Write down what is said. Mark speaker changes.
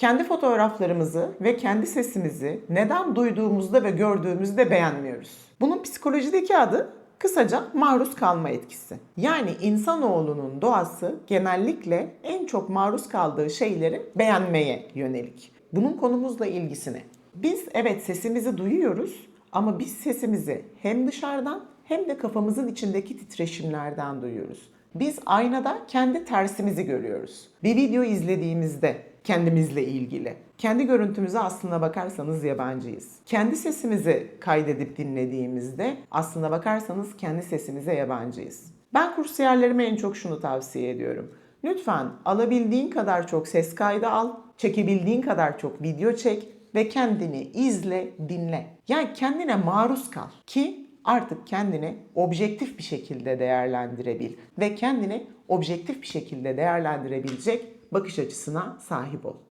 Speaker 1: Kendi fotoğraflarımızı ve kendi sesimizi neden duyduğumuzda ve gördüğümüzde beğenmiyoruz? Bunun psikolojideki adı kısaca maruz kalma etkisi. Yani insanoğlunun doğası genellikle en çok maruz kaldığı şeyleri beğenmeye yönelik. Bunun konumuzla ilgisi ne? Biz evet sesimizi duyuyoruz ama biz sesimizi hem dışarıdan hem de kafamızın içindeki titreşimlerden duyuyoruz. Biz aynada kendi tersimizi görüyoruz. Bir video izlediğimizde kendimizle ilgili. Kendi görüntümüze aslına bakarsanız yabancıyız. Kendi sesimizi kaydedip dinlediğimizde aslına bakarsanız kendi sesimize yabancıyız. Ben kursiyerlerime en çok şunu tavsiye ediyorum. Lütfen alabildiğin kadar çok ses kaydı al, çekebildiğin kadar çok video çek ve kendini izle, dinle. Yani kendine maruz kal ki artık kendini objektif bir şekilde değerlendirebil ve kendini objektif bir şekilde değerlendirebilecek bakış açısına sahip ol.